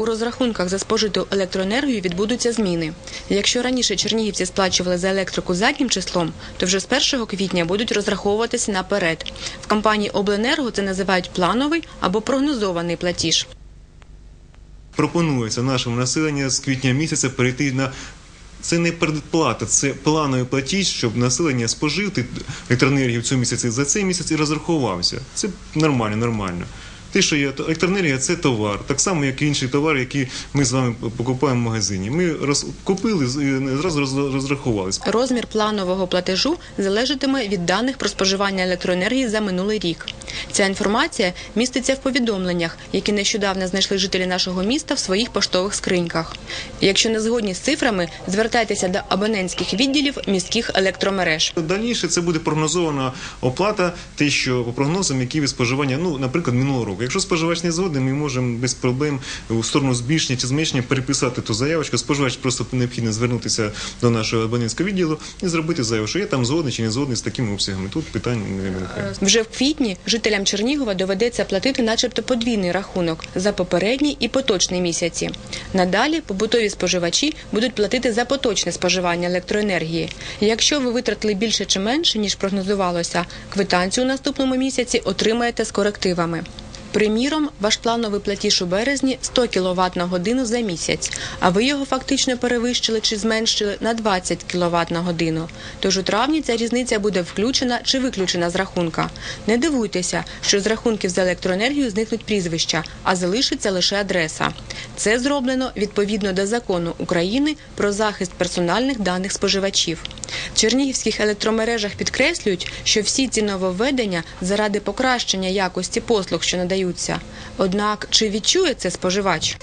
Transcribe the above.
у розрахунках за спожиту електроенергію відбудуться зміни. Якщо раніше чернігівці сплачували за електрику заднім числом, то вже з 1 квітня будуть розраховуватися наперед. В компанії Обленерго це називають плановий або прогнозований платіж. пропонується нашому населенню з квітня місяця перейти на це не передплата, це плановий платіж, щоб населення спожити електроенергію в цьому місяці за цей місяць і розрахувався. Це нормально, нормально. Те, що є електроенергія, це товар, так само, як і інший товар, який ми з вами покупаємо в магазині. Ми роз, купили і зразу роз- розрахувалися. Розмір планового платежу залежатиме від даних про споживання електроенергії за минулий рік. Ця інформація міститься в повідомленнях, які нещодавно знайшли жителі нашого міста в своїх поштових скриньках. Якщо не згодні з цифрами, звертайтеся до абонентських відділів міських електромереж. Дальніше це буде прогнозована оплата, те, що по прогнозам, які від споживання, ну, наприклад, минулого року. Якщо споживач не згоден, ми можемо без проблем у сторону збільшення чи зменшення переписати ту заявочку. Споживач просто необхідно звернутися до нашого абонентського відділу і зробити заяву, що я там згодний чи не згодний з такими обсягами. Тут питань не виникає. Вже в квітні жителям Чернігова доведеться платити, начебто, подвійний рахунок за попередній і поточний місяці. Надалі побутові споживачі будуть платити за поточне споживання електроенергії. Якщо ви витратили більше чи менше ніж прогнозувалося, квитанцію у наступному місяці отримаєте з корективами. Приміром, ваш плановий платіж у березні 100 кВт на годину за місяць, а ви його фактично перевищили чи зменшили на 20 кВт на годину. Тож у травні ця різниця буде включена чи виключена з рахунка. Не дивуйтеся, що з рахунків за електроенергію зникнуть прізвища, а залишиться лише адреса. Це зроблено відповідно до закону України про захист персональних даних споживачів. В чернігівських електромережах підкреслюють, що всі ці нововведення заради покращення якості послуг, що надаються. Однак чи відчує це споживач?